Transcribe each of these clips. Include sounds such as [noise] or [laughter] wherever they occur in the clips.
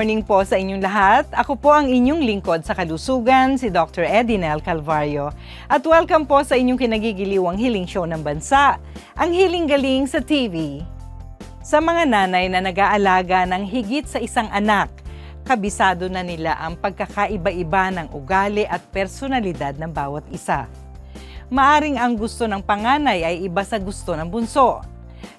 Morning po sa inyong lahat. Ako po ang inyong lingkod sa kalusugan, si Dr. Edinel Calvario. At welcome po sa inyong kinagigiliwang healing show ng bansa, ang Healing Galing sa TV. Sa mga nanay na nag-aalaga ng higit sa isang anak, kabisado na nila ang pagkakaiba-iba ng ugali at personalidad ng bawat isa. Maaring ang gusto ng panganay ay iba sa gusto ng bunso.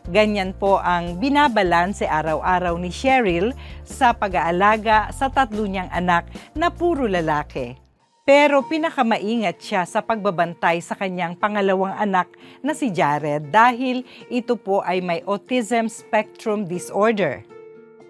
Ganyan po ang binabalanse araw-araw ni Cheryl sa pag-aalaga sa tatlo niyang anak na puro lalaki. Pero pinakamaingat siya sa pagbabantay sa kanyang pangalawang anak na si Jared dahil ito po ay may autism spectrum disorder.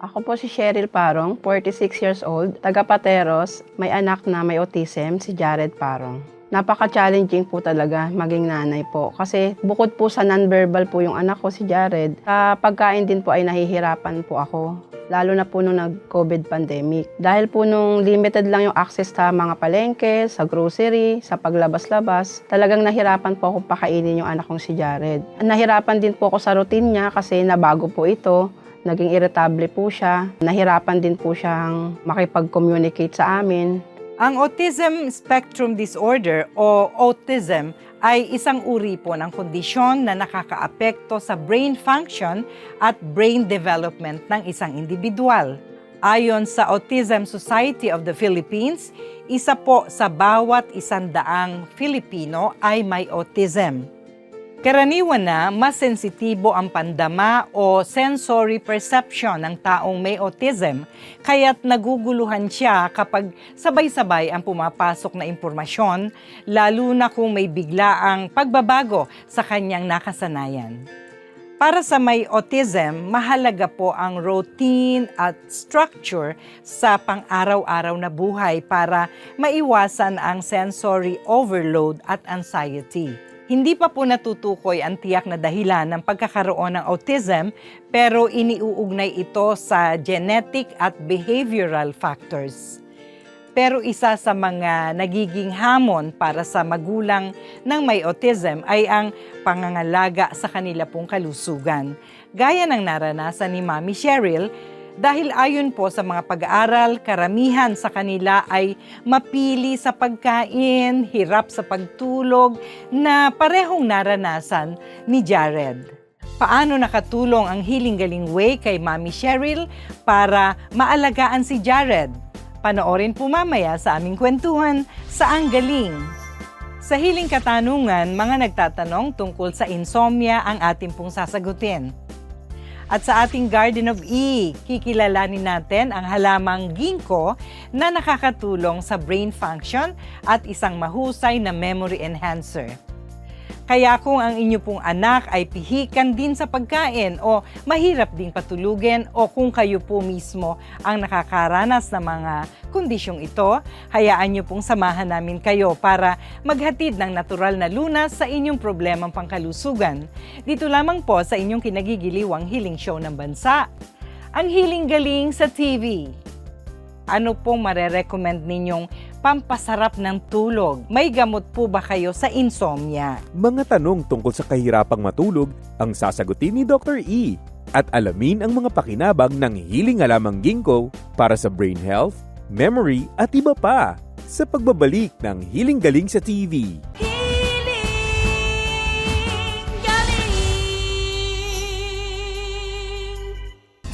Ako po si Cheryl Parong, 46 years old, taga Pateros, may anak na may autism, si Jared Parong. Napaka-challenging po talaga maging nanay po kasi bukod po sa non-verbal po yung anak ko si Jared, sa pagkain din po ay nahihirapan po ako lalo na po nung nag-COVID pandemic. Dahil po nung limited lang yung access sa mga palengke, sa grocery, sa paglabas-labas, talagang nahirapan po ako pakainin yung anak kong si Jared. Nahirapan din po ako sa routine niya kasi nabago po ito naging irritable po siya. Nahirapan din po siyang makipag-communicate sa amin. Ang Autism Spectrum Disorder o autism ay isang uri po ng kondisyon na nakakaapekto sa brain function at brain development ng isang individual. Ayon sa Autism Society of the Philippines, isa po sa bawat isandaang Filipino ay may autism. Karaniwan na mas sensitibo ang pandama o sensory perception ng taong may autism, kaya't naguguluhan siya kapag sabay-sabay ang pumapasok na impormasyon, lalo na kung may biglaang pagbabago sa kanyang nakasanayan. Para sa may autism, mahalaga po ang routine at structure sa pang-araw-araw na buhay para maiwasan ang sensory overload at anxiety. Hindi pa po natutukoy ang tiyak na dahilan ng pagkakaroon ng autism pero iniuugnay ito sa genetic at behavioral factors. Pero isa sa mga nagiging hamon para sa magulang ng may autism ay ang pangangalaga sa kanila pong kalusugan. Gaya ng naranasan ni Mami Cheryl dahil ayon po sa mga pag-aaral, karamihan sa kanila ay mapili sa pagkain, hirap sa pagtulog na parehong naranasan ni Jared. Paano nakatulong ang Healing Galing Way kay Mami Cheryl para maalagaan si Jared? Panoorin po mamaya sa aming kwentuhan sa Ang Galing. Sa Healing Katanungan, mga nagtatanong tungkol sa insomnia ang ating pong sasagutin. At sa ating Garden of E, kikilalanin natin ang halamang ginkgo na nakakatulong sa brain function at isang mahusay na memory enhancer. Kaya kung ang inyo pong anak ay pihikan din sa pagkain o mahirap ding patulugin o kung kayo po mismo ang nakakaranas ng mga kondisyong ito, hayaan nyo pong samahan namin kayo para maghatid ng natural na lunas sa inyong problemang pangkalusugan. Dito lamang po sa inyong kinagigiliwang healing show ng bansa, ang Healing Galing sa TV. Ano pong marerecommend ninyong pampasarap ng tulog? May gamot po ba kayo sa insomnia? Mga tanong tungkol sa kahirapang matulog ang sasagutin ni Dr. E. At alamin ang mga pakinabang ng hiling alamang ginkgo para sa brain health, memory at iba pa sa pagbabalik ng Hiling Galing sa TV.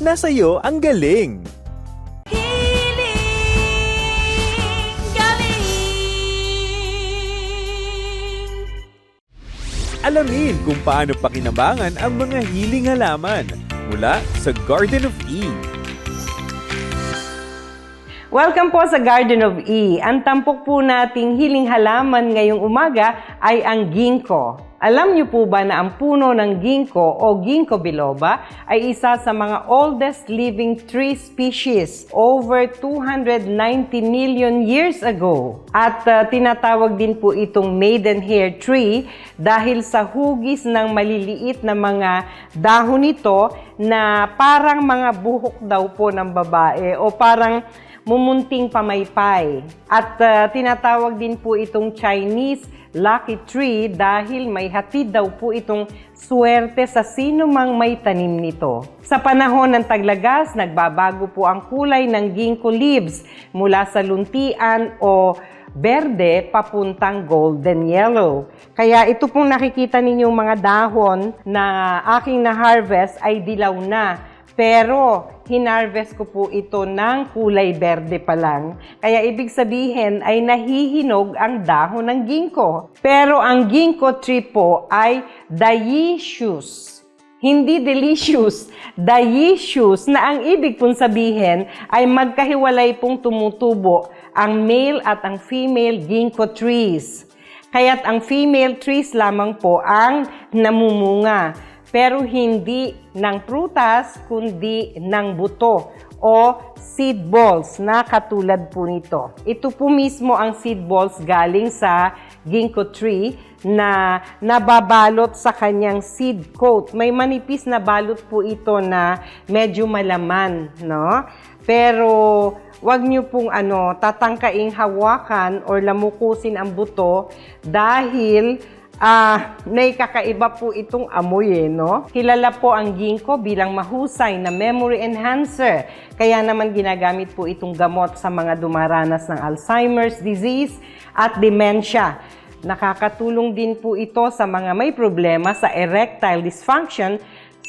Nasa iyo ang galing! Hiling, galing. Alamin kung paano pakinabangan ang mga hiling halaman mula sa Garden of Eve. Welcome po sa Garden of E. Ang tampok po nating hiling halaman ngayong umaga ay ang ginkgo. Alam niyo po ba na ang puno ng ginkgo o ginkgo biloba ay isa sa mga oldest living tree species over 290 million years ago. At uh, tinatawag din po itong maidenhair tree dahil sa hugis ng maliliit na mga dahon nito na parang mga buhok daw po ng babae o parang mumunting pamaypay. At uh, tinatawag din po itong Chinese lucky tree dahil may hatid daw po itong swerte sa sino mang may tanim nito. Sa panahon ng taglagas, nagbabago po ang kulay ng ginkgo leaves mula sa luntian o berde papuntang golden yellow. Kaya ito pong nakikita ninyong mga dahon na aking na-harvest ay dilaw na. Pero hinarvest ko po ito ng kulay berde pa lang. Kaya ibig sabihin ay nahihinog ang dahon ng ginkgo. Pero ang ginkgo tree po ay dioecious. Hindi delicious, [laughs] dioecious na ang ibig pong sabihin ay magkahiwalay pong tumutubo ang male at ang female ginkgo trees. Kaya't ang female trees lamang po ang namumunga pero hindi ng prutas kundi ng buto o seed balls na katulad po nito. Ito po mismo ang seed balls galing sa ginkgo tree na nababalot sa kanyang seed coat. May manipis na balot po ito na medyo malaman, no? Pero wag niyo pong ano, tatangkaing hawakan or lamukusin ang buto dahil Ah, may kakaiba po itong amoy eh, no? Kilala po ang ginkgo bilang mahusay na memory enhancer. Kaya naman ginagamit po itong gamot sa mga dumaranas ng Alzheimer's disease at dementia. Nakakatulong din po ito sa mga may problema sa erectile dysfunction,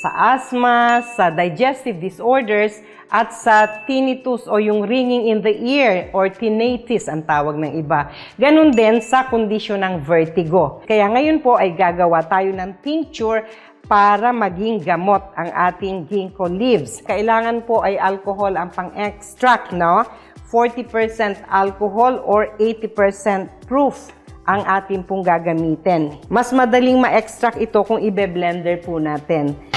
sa asthma, sa digestive disorders, at sa tinnitus o yung ringing in the ear or tinnitus ang tawag ng iba. Ganon din sa kondisyon ng vertigo. Kaya ngayon po ay gagawa tayo ng tincture para maging gamot ang ating ginkgo leaves. Kailangan po ay alcohol ang pang-extract, no? 40% alcohol or 80% proof ang ating pong gagamitin. Mas madaling ma-extract ito kung ibe-blender po natin.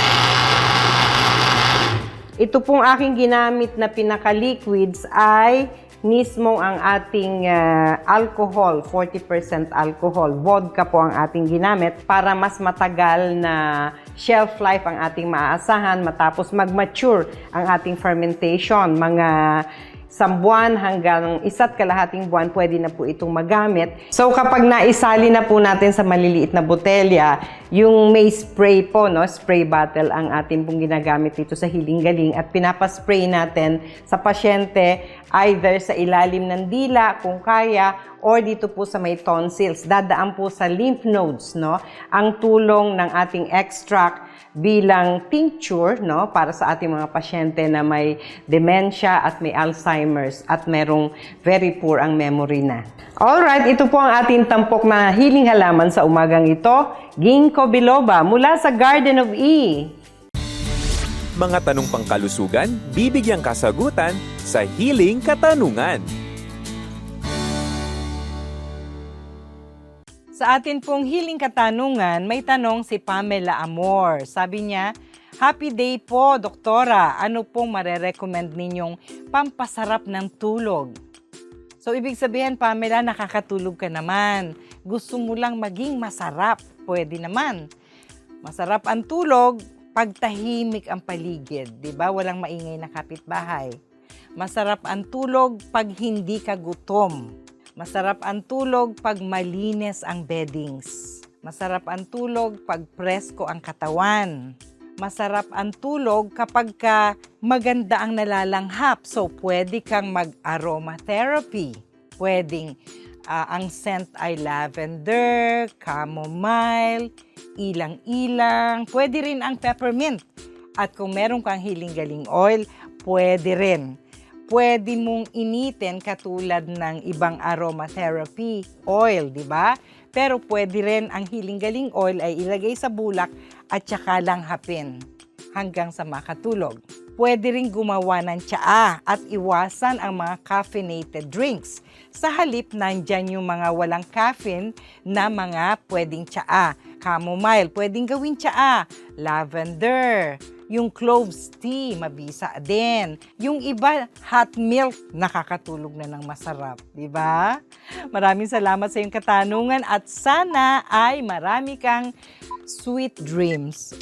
Ito pong aking ginamit na pinaka-liquids ay mismo ang ating ah, alcohol, 40% alcohol. Vodka po ang ating ginamit para mas matagal na shelf life ang ating maaasahan matapos mag-mature ang ating fermentation. Mga buwan hanggang isa't kalahating buwan, pwede na po itong magamit. So kapag naisali na po natin sa maliliit na botelya, yung may spray po, no, spray bottle ang ating pong ginagamit dito sa Hiling Galing at pinapaspray natin sa pasyente either sa ilalim ng dila kung kaya or dito po sa may tonsils. Dadaan po sa lymph nodes, no, ang tulong ng ating extract bilang tincture no para sa ating mga pasyente na may dementia at may Alzheimer's at merong very poor ang memory na. All right, ito po ang ating tampok na hiling halaman sa umagang ito, ginkgo biloba mula sa Garden of E. Mga tanong pangkalusugan, bibigyang kasagutan sa Hiling Katanungan. Sa atin pong hiling katanungan, may tanong si Pamela Amor. Sabi niya, Happy day po, doktora. Ano pong marerecommend ninyong pampasarap ng tulog? So, ibig sabihin, Pamela, nakakatulog ka naman. Gusto mo lang maging masarap. Pwede naman. Masarap ang tulog pag tahimik ang paligid. 'di ba Walang maingay na kapitbahay. Masarap ang tulog pag hindi ka gutom. Masarap ang tulog pag malinis ang beddings. Masarap ang tulog pag presko ang katawan. Masarap ang tulog kapag ka maganda ang nalalanghap. So, pwede kang mag-aromatherapy. Pwedeng ah, ang scent ay lavender, chamomile, ilang-ilang. Pwede rin ang peppermint. At kung meron kang hiling-galing oil, pwede rin pwede mong initin katulad ng ibang aromatherapy oil, di ba? Pero pwede rin ang hiling-galing oil ay ilagay sa bulak at saka lang hapin hanggang sa makatulog. Pwede rin gumawa ng tsaa at iwasan ang mga caffeinated drinks. Sa halip, nandyan yung mga walang caffeine na mga pwedeng tsaa. Chamomile, pwedeng gawin tsaa. Lavender, yung cloves tea, mabisa din. Yung iba, hot milk, nakakatulog na ng masarap. di ba? Maraming salamat sa iyong katanungan at sana ay marami kang sweet dreams.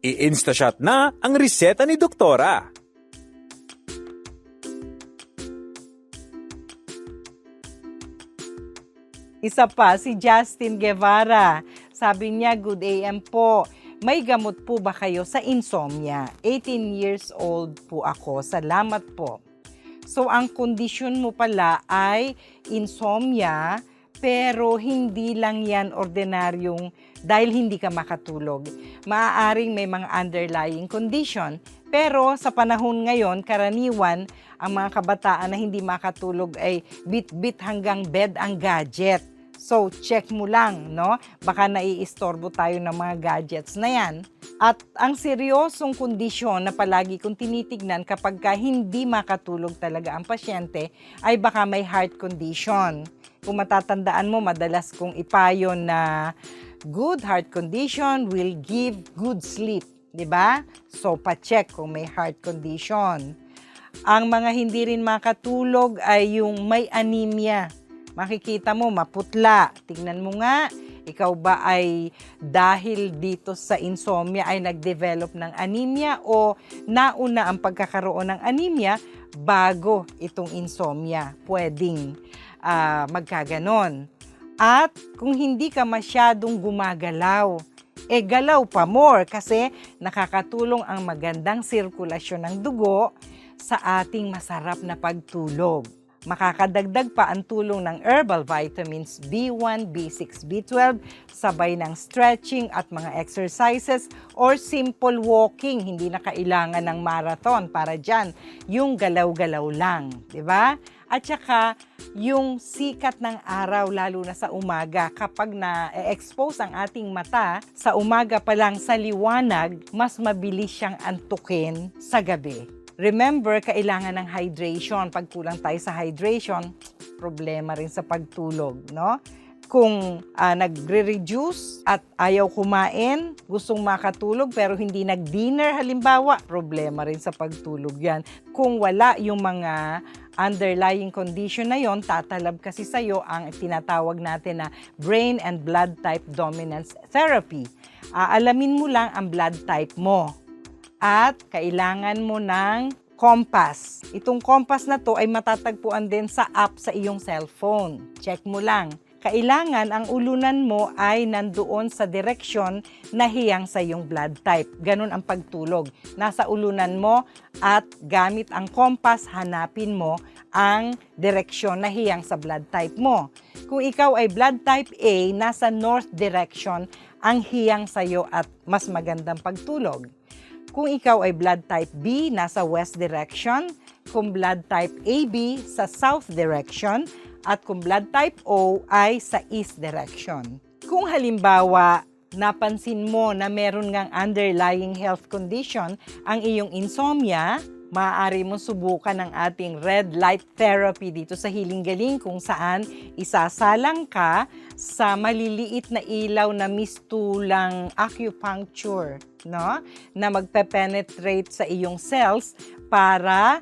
I-instashot na ang reseta ni Doktora. Isa pa, si Justin Guevara. Sabi niya, good AM po. May gamot po ba kayo sa insomnia? 18 years old po ako. Salamat po. So, ang kondisyon mo pala ay insomnia, pero hindi lang yan ordinaryong dahil hindi ka makatulog. Maaaring may mga underlying condition. Pero sa panahon ngayon, karaniwan, ang mga kabataan na hindi makatulog ay bit-bit hanggang bed ang gadget. So, check mo lang, no? Baka naiistorbo tayo ng mga gadgets na yan. At ang seryosong kondisyon na palagi kong tinitignan kapag ka hindi makatulog talaga ang pasyente ay baka may heart condition. Kung matatandaan mo, madalas kong ipayo na good heart condition will give good sleep. 'di ba? So, pa-check kung may heart condition. Ang mga hindi rin makatulog ay yung may anemia. Makikita mo, maputla. Tingnan mo nga, ikaw ba ay dahil dito sa insomnia ay nag-develop ng anemia o nauna ang pagkakaroon ng anemia bago itong insomnia? Pwedeng ah, magkaganon. At kung hindi ka masyadong gumagalaw, e galaw pa more kasi nakakatulong ang magandang sirkulasyon ng dugo sa ating masarap na pagtulog. Makakadagdag pa ang tulong ng herbal vitamins B1, B6, B12, sabay ng stretching at mga exercises or simple walking. Hindi na kailangan ng marathon para dyan. Yung galaw-galaw lang, di ba? At saka, yung sikat ng araw, lalo na sa umaga, kapag na-expose ang ating mata, sa umaga pa lang sa liwanag, mas mabilis siyang antukin sa gabi. Remember, kailangan ng hydration. Pag kulang tayo sa hydration, problema rin sa pagtulog, no? Kung ah, nagre-reduce at ayaw kumain, gustong makatulog pero hindi nag-dinner halimbawa, problema rin sa pagtulog yan. Kung wala yung mga underlying condition na yon, tatalab kasi sa'yo ang tinatawag natin na brain and blood type dominance therapy. Aalamin mo lang ang blood type mo at kailangan mo ng compass. Itong compass na to ay matatagpuan din sa app sa iyong cellphone. Check mo lang. Kailangan ang ulunan mo ay nandoon sa direksyon na hiyang sa iyong blood type. Ganun ang pagtulog. Nasa ulunan mo at gamit ang compass, hanapin mo ang direksyon na hiyang sa blood type mo. Kung ikaw ay blood type A, nasa north direction ang hiyang sa iyo at mas magandang pagtulog. Kung ikaw ay blood type B, nasa west direction. Kung blood type AB, sa south direction. At kung blood type O ay sa east direction. Kung halimbawa, napansin mo na meron ngang underlying health condition ang iyong insomnia, maaari mo subukan ang ating red light therapy dito sa Hiling Galing kung saan isasalang ka sa maliliit na ilaw na mistulang acupuncture, no? Na magpe-penetrate sa iyong cells para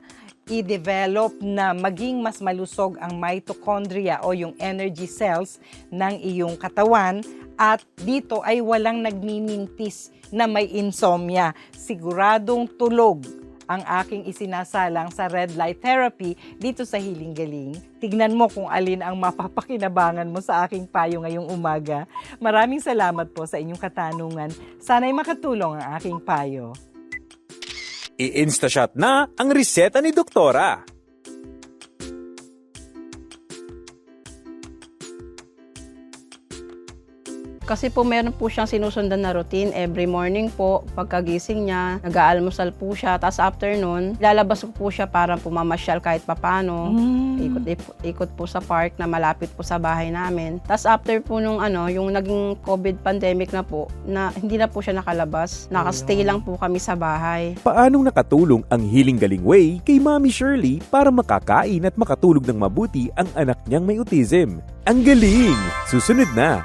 i-develop na maging mas malusog ang mitochondria o yung energy cells ng iyong katawan at dito ay walang nagmimintis na may insomnia. Siguradong tulog ang aking isinasalang sa red light therapy dito sa Hiling Galing. Tignan mo kung alin ang mapapakinabangan mo sa aking payo ngayong umaga. Maraming salamat po sa inyong katanungan. Sana'y makatulong ang aking payo. I-instashot na ang reseta ni Doktora. Kasi po meron po siyang sinusundan na routine every morning po. Pagkagising niya, nag-aalmusal po siya. Tapos afternoon, lalabas po, po siya para pumamasyal kahit papano. Ikot, ikot po sa park na malapit po sa bahay namin. Tapos after po nung ano, yung naging COVID pandemic na po, na hindi na po siya nakalabas. Nakastay lang po kami sa bahay. Paanong nakatulong ang Healing Galing Way kay Mami Shirley para makakain at makatulog ng mabuti ang anak niyang may autism? Ang galing! Susunod na!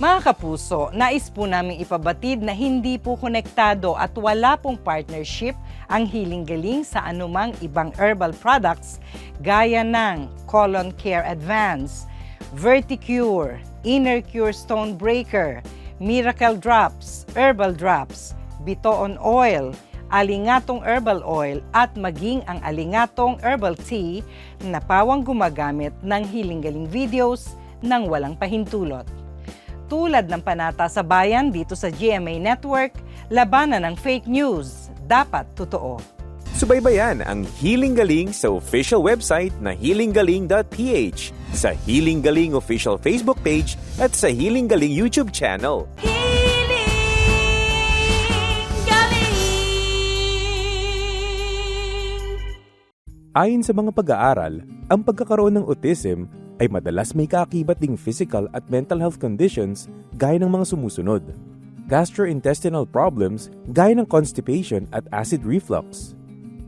Mga kapuso, nais po namin ipabatid na hindi po konektado at wala pong partnership ang Healing Galing sa anumang ibang herbal products gaya ng Colon Care Advance, Verticure, Inner Cure Stone Breaker, Miracle Drops, Herbal Drops, Bitoon Oil, Alingatong Herbal Oil at maging ang Alingatong Herbal Tea na pawang gumagamit ng Healing Galing videos ng walang pahintulot tulad ng panata sa bayan dito sa GMA Network, labanan ng fake news. Dapat totoo. Subaybayan ang Healing Galing sa official website na healinggaling.ph, sa Healing Galing official Facebook page at sa Healing Galing YouTube channel. Ayon sa mga pag-aaral, ang pagkakaroon ng autism ay madalas may kaakibat ding physical at mental health conditions gaya ng mga sumusunod. Gastrointestinal problems gaya ng constipation at acid reflux.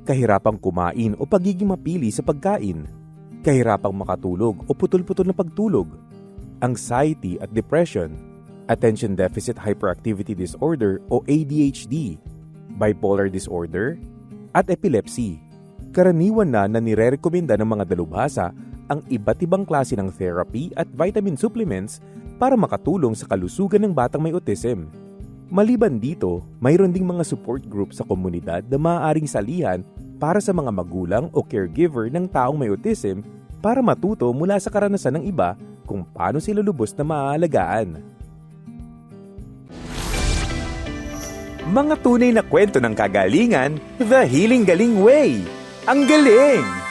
Kahirapang kumain o pagiging mapili sa pagkain. Kahirapang makatulog o putol-putol na pagtulog. Anxiety at depression. Attention Deficit Hyperactivity Disorder o ADHD. Bipolar disorder. At epilepsy karaniwan na na nire-rekomenda ng mga dalubhasa ang iba't ibang klase ng therapy at vitamin supplements para makatulong sa kalusugan ng batang may autism. Maliban dito, mayroon ding mga support group sa komunidad na maaaring salihan para sa mga magulang o caregiver ng taong may autism para matuto mula sa karanasan ng iba kung paano sila lubos na maaalagaan. Mga tunay na kwento ng kagalingan, The Healing Galing Way. Ang galing!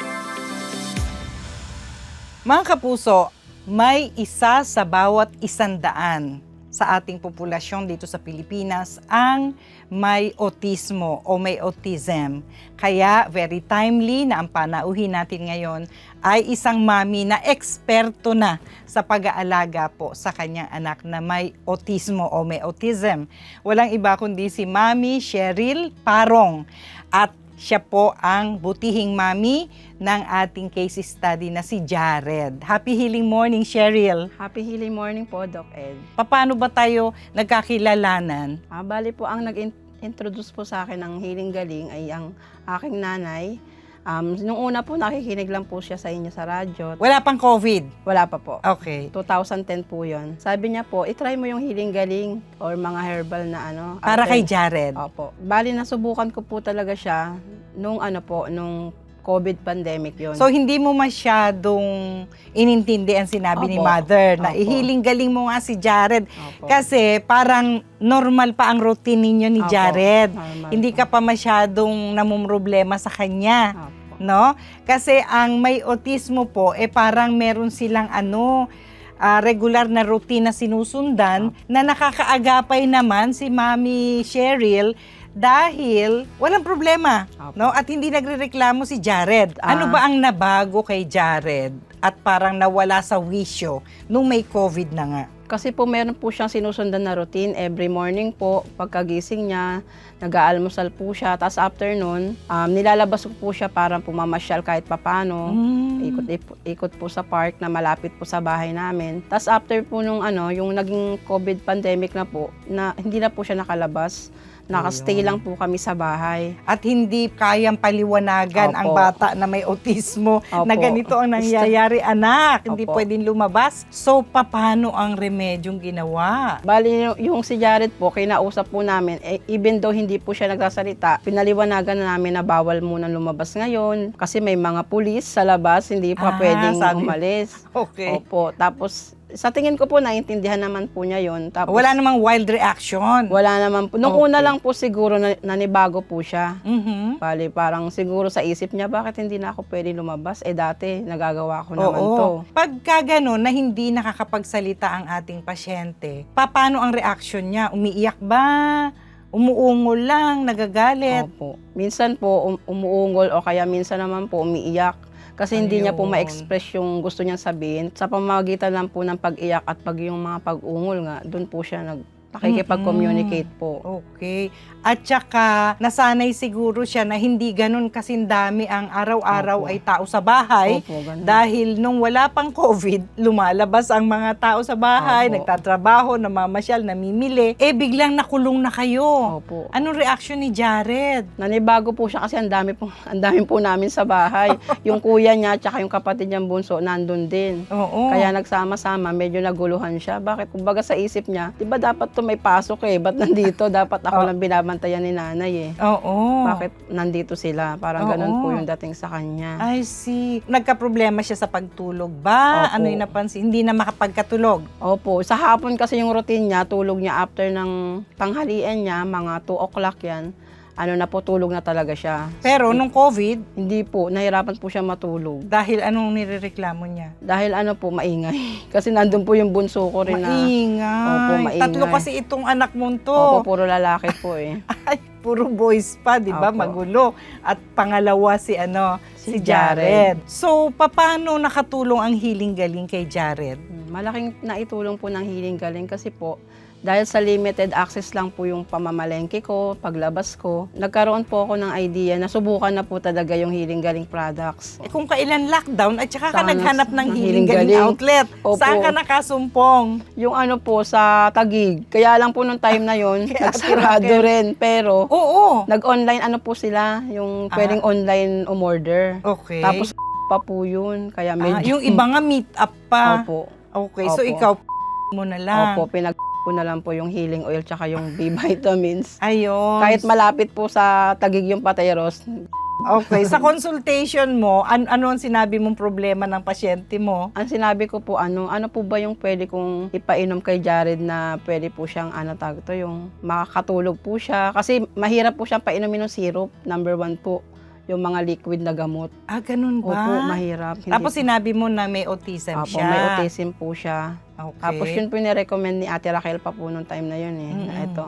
Mga kapuso, may isa sa bawat isandaan sa ating populasyon dito sa Pilipinas ang may autismo o may autism. Kaya very timely na ang panauhin natin ngayon ay isang mami na eksperto na sa pag-aalaga po sa kanyang anak na may autismo o may autism. Walang iba kundi si Mami Cheryl Parong at siya po ang butihing mami ng ating case study na si Jared. Happy healing morning, Cheryl. Happy healing morning po, Doc Ed. Paano ba tayo nagkakilalanan? Ah, bali po ang nag-introduce po sa akin ng Healing Galing ay ang aking nanay. Um, nung una po, nakikinig lang po siya sa inyo sa radyo. Wala pang COVID. Wala pa po. Okay. 2010 po yon. Sabi niya po, itry mo yung Healing Galing or mga herbal na ano. Para kay Jared. Opo. Bali, nasubukan ko po talaga siya nung ano po, nung COVID pandemic yon. So, hindi mo masyadong inintindi ang sinabi ni Opo. mother na Opo. ihiling galing mo nga si Jared. Opo. Kasi parang normal pa ang routine ninyo ni Opo. Jared. Normal Hindi ka pa masyadong namumroblema sa kanya. Opo. no? Kasi ang may autismo po eh parang meron silang ano ah, regular na routine na sinusundan na nakakaagapay naman si Mami Cheryl dahil walang problema, Apo. no? At hindi nagrereklamo si Jared. Ano Ah. ba ang nabago kay Jared at parang nawala sa wisyo nung may COVID na nga? Kasi po meron po siyang sinusundan na routine every morning po. Pagkagising niya, nag-aalmusal po siya. Tapos after nun, um, nilalabas ko po siya para pumamasyal kahit papano. Mm. Ikot, ikot po sa park na malapit po sa bahay namin. Tapos after po nung ano, yung naging COVID pandemic na po, na hindi na po siya nakalabas. Nakastay lang po kami sa bahay. At hindi kayang paliwanagan Opo. ang bata na may autismo Opo. na ganito ang nangyayari, anak. Hindi Opo. pwedeng lumabas. So, paano ang remedyong ginawa? Bali, yung- yung si Jared po, kinausap po namin, eh, even though hindi po siya nagsasalita, pinaliwanagan na namin na bawal muna lumabas ngayon kasi may mga pulis sa labas, hindi pa Ah, pwedeng sabi- umalis. [laughs] Okay. Opo, tapos sa tingin ko po, naiintindihan naman po niya yon. Tapos, Wala namang wild reaction. Wala naman po. Nung Okay. una lang po siguro, na, nanibago po siya. Mhm. Bali, parang siguro sa isip niya, bakit hindi na ako pwede lumabas? Eh dati, nagagawa ko naman Oo. to. Pagka gano'n na hindi nakakapagsalita ang ating pasyente, paano ang reaction niya? Umiiyak ba? Umuungol lang, nagagalit? Opo. Minsan po, um- umuungol o kaya minsan naman po umiiyak. Kasi hindi niya po ma-express yung gusto niyang sabihin. Sa pamamagitan lang po ng pag-iyak at pag yung mga pag-ungol nga, doon po siya nag nakikipag-communicate po. Okay. At saka, nasanay siguro siya na hindi ganun kasindami ang araw-araw Opo. ay tao sa bahay. Opo, ganun. Dahil nung wala pang COVID, lumalabas ang mga tao sa bahay, Opo. nagtatrabaho, namamasyal, namimili. Eh, biglang nakulong na kayo. Opo. Anong reaction ni Jared? Nanibago po siya kasi ang dami po, [laughs] ang dami po namin sa bahay. [laughs] yung kuya niya at yung kapatid niyang bunso nandun din. Oo. Kaya nagsama-sama, medyo naguluhan siya. Bakit? Kumbaga sa isip niya, di ba dapat to may pasok eh? Ba't nandito? [laughs] Dapat ako Oh. lang binabantayan ni nanay eh. Oo. Bakit nandito sila? Parang ganun po yung dating sa kanya. I see. Nagka-problema siya sa pagtulog ba? Opo. Ano yung napansin? Hindi na makapagkatulog. Opo, sa hapon kasi yung routine niya, tulog niya after ng tanghalian niya, mga 2 o'clock yan, ano na po, tulog na talaga siya. Pero nung COVID, Hindi po, nahirapan po siya matulog. dahil anong nirereklamo niya? Dahil ano po, maingay. [laughs] Kasi nandun po yung bunso ko rin na... Maingay. Opo, maingay. Tatlo kasi itong anak mong to. Opo, puro lalaki po eh. [laughs] Ay, puro boys pa, di ba? Opo. Magulo. At pangalawa si ano, si, Jared. So, paano nakatulong ang healing galing kay Jared? Malaking naitulong po ng healing galing kasi po, dahil sa limited access lang po yung pamamalengke ko, paglabas ko, nagkaroon po ako ng idea na subukan na po talaga yung healing galing products. Eh, kung kailan lockdown at saka ka Sana- naghanap ng ng healing healing galing galing. outlet, Opo. saan ka nakasumpong? Yung ano po sa Tagig, kaya lang po nung time na yon [laughs] Kaya nagsarado rin, pero Oo. nag-online ano po sila, yung pwedeng online umorder. Okay. Tapos pa po yun, kaya Ah, medyo... yung iba nga meet up pa. Opo. Okay, so Opo. ikaw [laughs] mo na lang. Opo, pinag ko na lang po yung healing oil tsaka yung B [laughs] vitamins. Ayun. Kahit malapit po sa Tagig yung Pateros, Okay, sa [laughs] consultation mo, an- ano ang sinabi mong problema ng pasyente mo? ang sinabi ko po, ano, ano po ba yung pwede kong ipainom kay Jared na pwede po siyang, ano tag to, yung makakatulog po siya. Kasi mahirap po siyang painumin ng syrup, number one po, yung mga liquid na gamot. Ah, ganun ba? Opo, mahirap. Hindi Tapos po- sinabi mo na may autism Opo, siya. may autism po siya. Okay. Tapos yun po ni-recommend ni Ate Raquel pa po nung time na yun eh. Na Mm-mm. ito,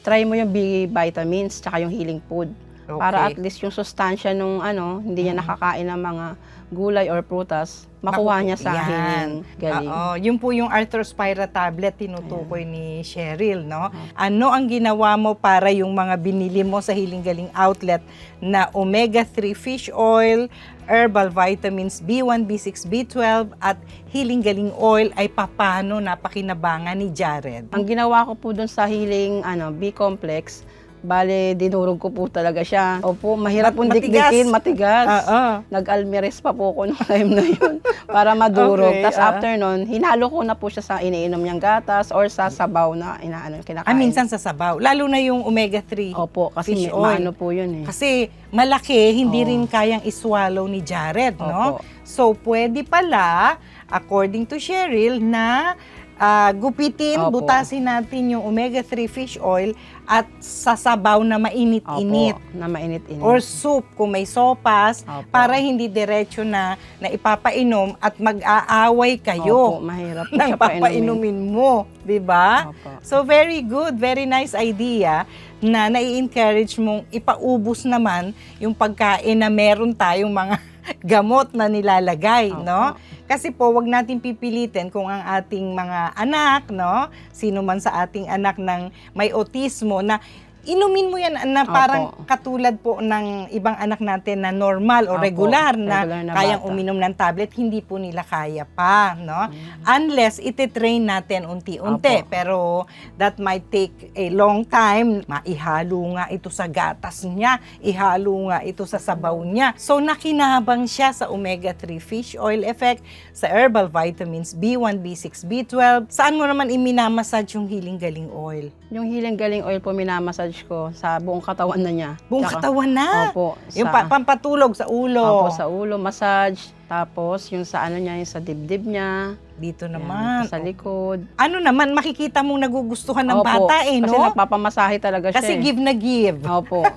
try mo yung B vitamins tsaka yung healing food. Okay. Para at least yung sustansya nung ano, hindi niya Mm. nakakain ng mga gulay or prutas, makuha niya sa Yan. healing galing. Oo, yun po yung Arthrospira tablet tinutukoy ni Cheryl, no? Ano ang ginawa mo para yung mga binili mo sa Healing Galing outlet na omega-3 fish oil, herbal vitamins B1, B6, B12 at Healing Galing oil ay papano napakinabangan ni Jared? Ang ginawa ko po dun sa healing ano, B-complex, bale dinurog ko po talaga siya. Opo, mahirap pong matigas. dikdikin, matigas. Oo. Nag-almeres pa po ko nung [laughs] time na yun para madurog. Okay, Tapos ah. after nun, hinalo ko na po siya sa iniinom niyang gatas or sa sabaw na inaano kinakain. Ah, minsan sa sabaw. Lalo na yung omega-3. Opo, kasi Fish oil. maano po yun eh. Kasi malaki, hindi Oo. rin kayang iswallow ni Jared, no? Opo. So, pwede pala, according to Cheryl, na ah, gupitin, Opo. butasin natin yung omega-3 fish oil at sasabaw na mainit-init. Opo, na mainit-init. Or soup kung may sopas Opo. para hindi diretso na, na ipapainom at mag-aaway Opo, kayo mahirap po ng siya painumin. papainumin mo, 'di ba? Opo. So very good, very nice idea na nai-encourage mong ipaubos naman yung pagkain na meron tayong mga [laughs] gamot na nilalagay, Opo. no? Kasi po wag natin pipilitin kung ang ating mga anak, no, sino man sa ating anak ng may autismo na inumin mo yan na Opo. parang katulad po ng ibang anak natin na normal o Opo, regular na, regular na kayang bata. uminom ng tablet, hindi po nila kaya pa, no? Unless ititrain natin unti-unti. Opo. Pero that might take a long time. Maihalo nga ito sa gatas niya, ihalo nga ito sa sabaw niya. So nakinabang siya sa omega-3 fish oil effect, sa herbal vitamins B1, B6, B12. Saan mo naman iminamassage yung healing galing oil? Yung healing galing oil po minamassage ko sa buong katawan na niya. Buong Tsaka- katawan na. Opo. Yung sa- pa- pampatulog sa ulo. Opo, sa ulo, massage. Tapos, yung sa ano niya, yung sa dibdib niya. Dito Yan, naman. sa likod. Ano naman, makikita mong nagugustuhan ng Opo, bata eh, Kasi no? nagpapamasahe talaga Kasi siya. eh. give na give. Opo. [laughs]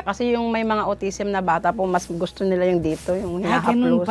Kasi yung may mga autism na bata po, mas gusto nila yung dito, yung Ah, ganun hinahaplos.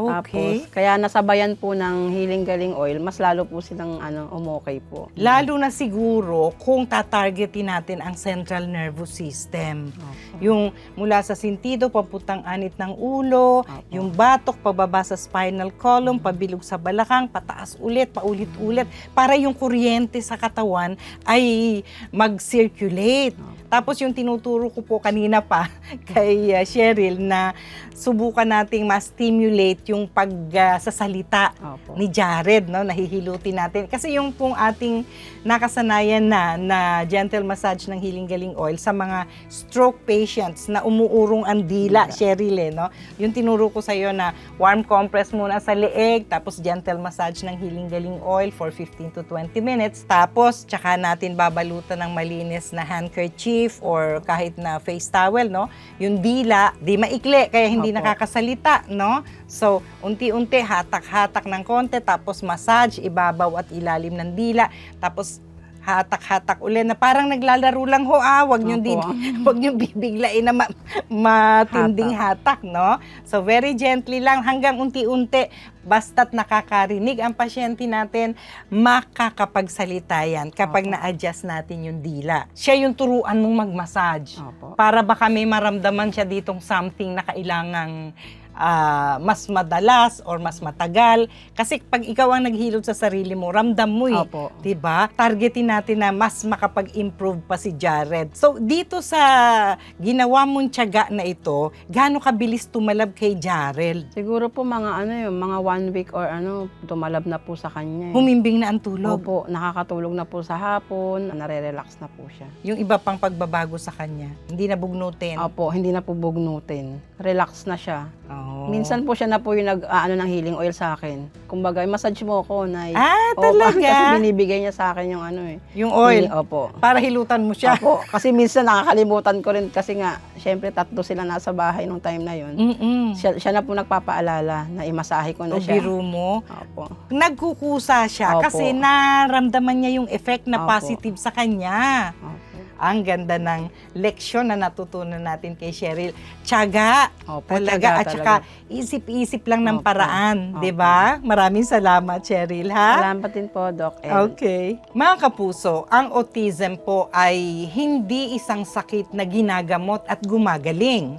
Ba? Tapos, Okay. kaya nasabayan po ng healing galing oil, mas lalo po silang ano, umokay po. Lalo na siguro kung tatargetin natin ang central nervous system. Opo. Yung mula sa sintido, papuntang anit ng ulo, Opo. yung batok, pababa sa spinal column, pabilog sa balakang, pataas ulit, paulit-ulit, para yung kuryente sa katawan ay mag-circulate. Tapos yung tinuturo ko po kanina pa [laughs] kay uh, Cheryl na subukan nating ma-stimulate yung pagsasalita Opo. ni Jared, no? Nahihilutin natin. Kasi yung pong ating nakasanayan na na gentle massage ng Healing Galing Oil sa mga stroke patients na umuurong ang dila, Cheryl, eh, no? Yung tinuro ko sa iyo na warm compress muna sa leeg, tapos gentle massage ng Healing Galing Oil for 15 to 20 minutes. Tapos, tsaka natin babalutan ng malinis na handkerchief or kahit na face towel, no? Yung dila, di maikli, kaya hindi Opo. nakakasalita, no? So, unti-unti, hatak-hatak ng konti, tapos massage, ibabaw at ilalim ng dila, tapos hatak-hatak ulit na parang naglalaro lang ho ah, wag niyo din [laughs] wag niyo bibiglain na ma- matinding hatak. no? So very gently lang hanggang unti-unti basta't nakakarinig ang pasyente natin, makakapagsalita yan kapag Opo. na-adjust natin yung dila. Siya yung turuan mong mag-massage Opo. para baka may maramdaman siya ditong something na kailangang ah, mas madalas or mas matagal. Kasi pag ikaw ang naghilot sa sarili mo, ramdam mo eh. Opo. 'Di ba? Targetin natin na mas makapag-improve pa si Jared. So dito sa ginawa mong tiyaga na ito, gaano kabilis tumalab kay Jared? Siguro po mga ano yun, mga one week or ano, tumalab na po sa kanya. eh. Humimbing na ang tulog. Opo, nakakatulog na po sa hapon, nare-relax na po siya. Yung iba pang pagbabago sa kanya, hindi na bugnutin. Opo, hindi na po bugnutin. Relax na siya. Oo. Minsan po siya na po yung nag ano ng healing oil sa akin. Kumbaga, massage mo ako na Ah, Opo, talaga? kasi binibigay niya sa akin yung ano eh. Yung oil, Healing- Opo. para hilutan mo siya. Opo, kasi minsan nakakalimutan ko rin kasi nga, syempre tatlo sila nasa bahay nung time na yun. Mm-mm. Siya, siya na po nagpapaalala na imasahe ko na O siya. biro mo. Opo. Nagkukusa siya Opo. kasi naramdaman niya yung effect na Opo. positive sa kanya. Opo. Ang ganda ng leksyon na natutunan natin kay Cheryl. Tiyaga. Opo, Talaga. tiyaga At saka isip-isip lang ng Opo. paraan. Opo. di ba? Maraming salamat, Cheryl, ha? Salamat din po, Doc. El. Okay. Mga kapuso, ang autism po ay hindi isang sakit na ginagamot at gumagaling.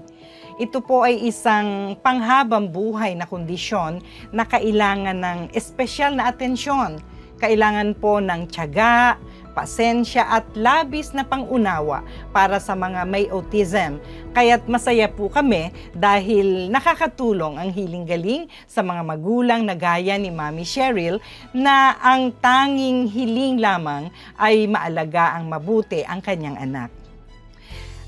Ito po ay isang panghabang buhay na kondisyon na kailangan ng espesyal na atensyon. Kailangan po ng tiyaga, pasensya at labis na pangunawa para sa mga may autism. Kaya't masaya po kami dahil nakakatulong ang Healing Galing sa mga magulang na gaya ni Mami Cheryl na ang tanging hiling lamang ay maalaga ang mabuti ang kanyang anak.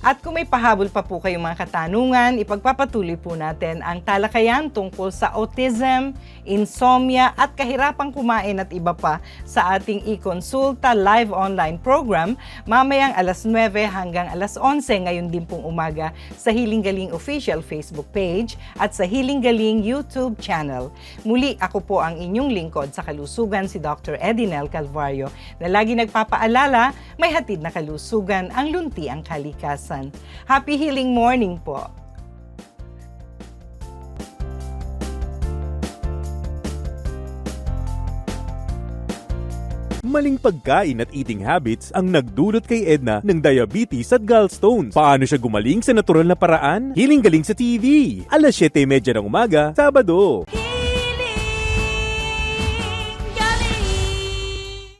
At kung may pahabol pa po kayong mga katanungan, ipagpapatuloy po natin ang talakayan tungkol sa autism, insomnia at kahirapang kumain at iba pa sa ating e-consulta live online program mamayang alas 9 hanggang alas 11 ngayon din pong umaga sa Hiling Galing official Facebook page at sa Hiling Galing YouTube channel. Muli ako po ang inyong lingkod sa kalusugan si Dr. Edinel Calvario na lagi nagpapaalala may hatid na kalusugan ang lunti ang kalikasan. Happy healing morning po! Maling pagkain at eating habits ang nagdulot kay Edna ng diabetes at gallstones. Paano siya gumaling sa natural na paraan? Hiling galing sa TV. Alas 7.30 ng umaga, Sabado.